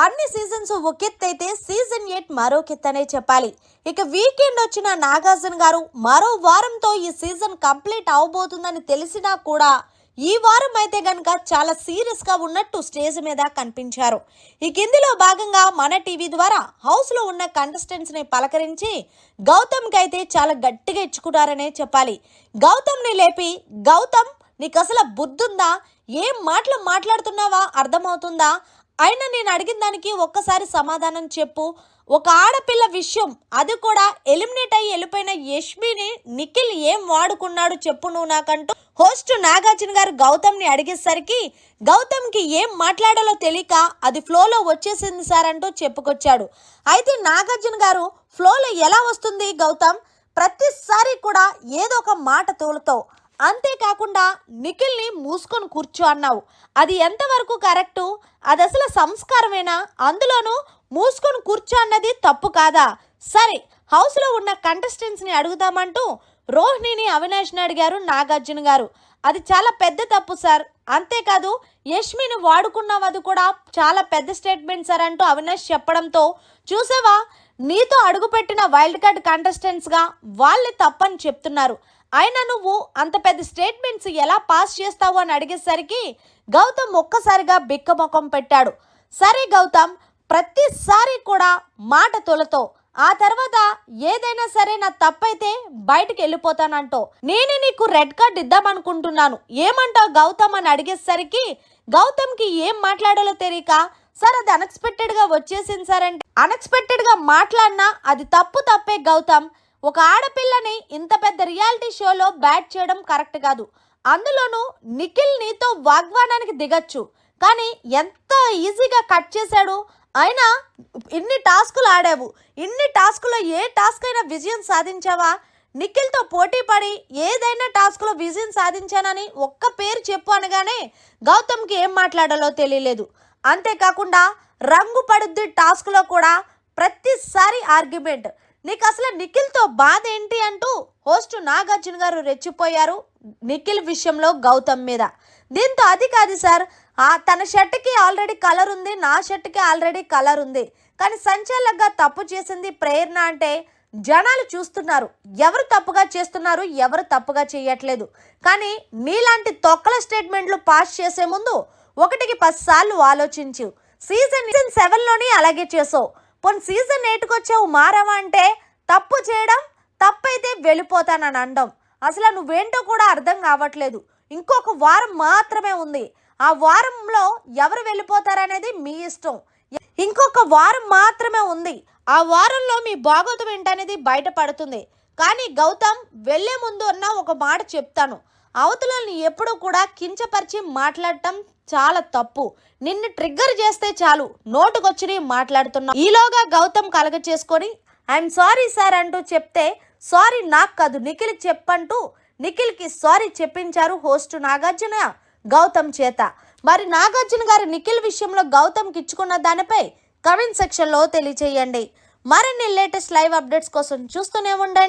అన్ని సీజన్స్ ఒకెత్తైతే season eight మరోకెత్తనే చెప్పాలి. ఇక వీకెండ్ వచ్చిన నాగార్జున గారు మరో వారంతో ఈ సీజన్ కంప్లీట్ అవబోతుందని తెలిసినా కూడా ఈ వారం అయితే గనక చాలా సీరియస్గా ఉన్నట్టు స్టేజ్ మీద కనిపించారు. ఇక ఇందులో భాగంగా మన టీవీ ద్వారా హౌస్లో ఉన్న కంటెస్టెంట్స్ని పలకరించి గౌతమ్కి అయితే చాలా గట్టిగా ఇచ్చుకున్నారనే చెప్పాలి. గౌతమ్ని లేపి గౌతమ్ నీకు అసలు బుద్ధుందా? ఏం మాటలు మాట్లాడుతున్నావా? అర్థమవుతుందా? అయినా నేను అడిగిన దానికి ఒక్కసారి సమాధానం చెప్పు. ఒక ఆడపిల్ల విషయం అది కూడా ఎలిమినేట్ అయ్యి వెళ్ళిపోయిన యష్మిని నిఖిల్ ఏం వాడుకున్నాడు చెప్పు నువ్వు నాకంటూ. హోస్ట్ నాగార్జున గారు గౌతమ్ని అడిగేసరికి గౌతమ్కి ఏం మాట్లాడాలో తెలియక అది ఫ్లోలో వచ్చేసింది సార్ అంటూ చెప్పుకొచ్చాడు. అయితే నాగార్జున గారు ఫ్లోలో ఎలా వస్తుంది గౌతమ్? ప్రతిసారి కూడా ఏదో ఒక మాట తోలుతావు. అంతేకాకుండా నిఖిల్ని మూసుకొని కూర్చో అన్నావు. అది ఎంతవరకు కరెక్టు? అది అసలు సంస్కారమేనా? అందులోనూ మూసుకొని కూర్చో అన్నది తప్పు కాదా? సరే హౌస్లో ఉన్న కంటెస్టెంట్స్ని అడుగుదామంటూ రోహిణిని అవినాష్ని అడిగారు నాగార్జున గారు. అది చాలా పెద్ద తప్పు సార్. అంతేకాదు యష్మిని వాడుకున్నావు అది కూడా చాలా పెద్ద స్టేట్మెంట్ సార్ అంటూ అవినాష్ చెప్పడంతో చూసావా? నీతో అడుగుపెట్టిన వైల్డ్ కార్డ్ కంటెస్టెంట్స్గా వాళ్ళే తప్పని చెప్తున్నారు. అయినా నువ్వు అంత పెద్ద స్టేట్మెంట్స్ ఎలా పాస్ చేస్తావు అని అడిగేసరికి గౌతమ్ ఒక్కసారిగా బిక్కమొఖం పెట్టాడు. సరే గౌతమ్ ప్రతిసారి కూడా మాట తొలతో ఆ తర్వాత ఏదైనా సరే నా తప్పైతే బయటకు వెళ్ళిపోతానంటో నేనే నీకు రెడ్ కార్డ్ ఇద్దామనుకుంటున్నాను. ఏమంటావు గౌతమ్ అని అడిగేసరికి గౌతమ్కి ఏం మాట్లాడాలో తెలియక సార్ అది అన్ఎక్స్పెక్టెడ్గా వచ్చేసింది సార్ అంటే అన్ఎక్స్పెక్టెడ్గా మాట్లాడినా అది తప్పు తప్పే గౌతమ్. ఒక ఆడపిల్లని ఇంత పెద్ద రియాలిటీ షోలో బ్యాట్ చేయడం కరెక్ట్ కాదు. అందులోనూ నిఖిల్ నీతో వాగ్వానానికి దిగచ్చు. కానీ ఎంత ఈజీగా కట్ చేశాడు. అయినా ఇన్ని టాస్కులు ఆడావు. ఇన్ని టాస్కులో ఏ టాస్క్ అయినా విజయం సాధించావా? నిఖిల్తో పోటీ పడి ఏదైనా టాస్క్లో విజయం సాధించానని ఒక్క పేరు చెప్పు అనగానే గౌతమ్కి ఏం మాట్లాడాలో తెలియలేదు. అంతేకాకుండా రంగు పడుద్ది టాస్క్లో కూడా ప్రతిసారి ఆర్గ్యుమెంట్. నీకు అసలు నిఖిల్తో బాధ ఏంటి అంటూ హోస్ట్ నాగార్జున గారు రెచ్చిపోయారు నిఖిల్ విషయంలో గౌతమ్ మీద. దీంతో అది కాదు సార్ ఆ తన షర్ట్కి ఆల్రెడీ కలర్ ఉంది నా షర్ట్కి ఆల్రెడీ కలర్ ఉంది. కానీ సంచలనంగా తప్పు చేసింది ప్రేరణ అంటే జనాలు చూస్తున్నారు. ఎవరు తప్పుగా చేస్తున్నారు ఎవరు తప్పుగా చేయట్లేదు. కానీ నీలాంటి తొక్కల స్టేట్మెంట్లు పాస్ చేసే ముందు ఒకటికి పది సార్లు ఆలోచించు. సీజన్ సీజన్ సెవెన్లోని అలాగే చేసావు. పోనీ సీజన్ ఎయిట్కి వచ్చావు మారావా అంటే? తప్పు చేయడం తప్పైతే వెళ్ళిపోతానని అనడం. అసలు నువ్వేంటో కూడా అర్థం కావట్లేదు. ఇంకొక వారం మాత్రమే ఉంది. ఆ వారంలో ఎవరు వెళ్ళిపోతారనేది మీ ఇష్టం. ఇంకొక వారం మాత్రమే ఉంది. ఆ వారంలో మీ బాగోతం ఏంటనేది బయటపడుతుంది కానీ గౌతమ్ వెళ్ళే ముందు అన్న ఒక మాట చెప్తాను. అవతలని ఎప్పుడూ కూడా కించపరిచి మాట్లాడటం చాలా తప్పు. నిన్ను ట్రిగ్గర్ చేస్తే చాలు. నోటుకొచ్చి మాట్లాడుతున్నా ఈలోగా గౌతమ్ కలగ చేసుకొని ఐఎమ్ సారీ సార్ అంటూ చెప్తే సారీ నాకు కాదు నిఖిల్ చెప్పంటూ నిఖిల్కి సారీ చెప్పించారు హోస్ట్ నాగార్జున గౌతమ్ చేత. మరి నాగార్జున గారు నిఖిల్ విషయంలో గౌతమ్కి ఇచ్చుకున్న దానిపై కమెంట్ సెక్షన్లో తెలియచేయండి. మరిన్ని లేటెస్ట్ లైవ్ అప్డేట్స్ కోసం చూస్తూనే ఉండండి.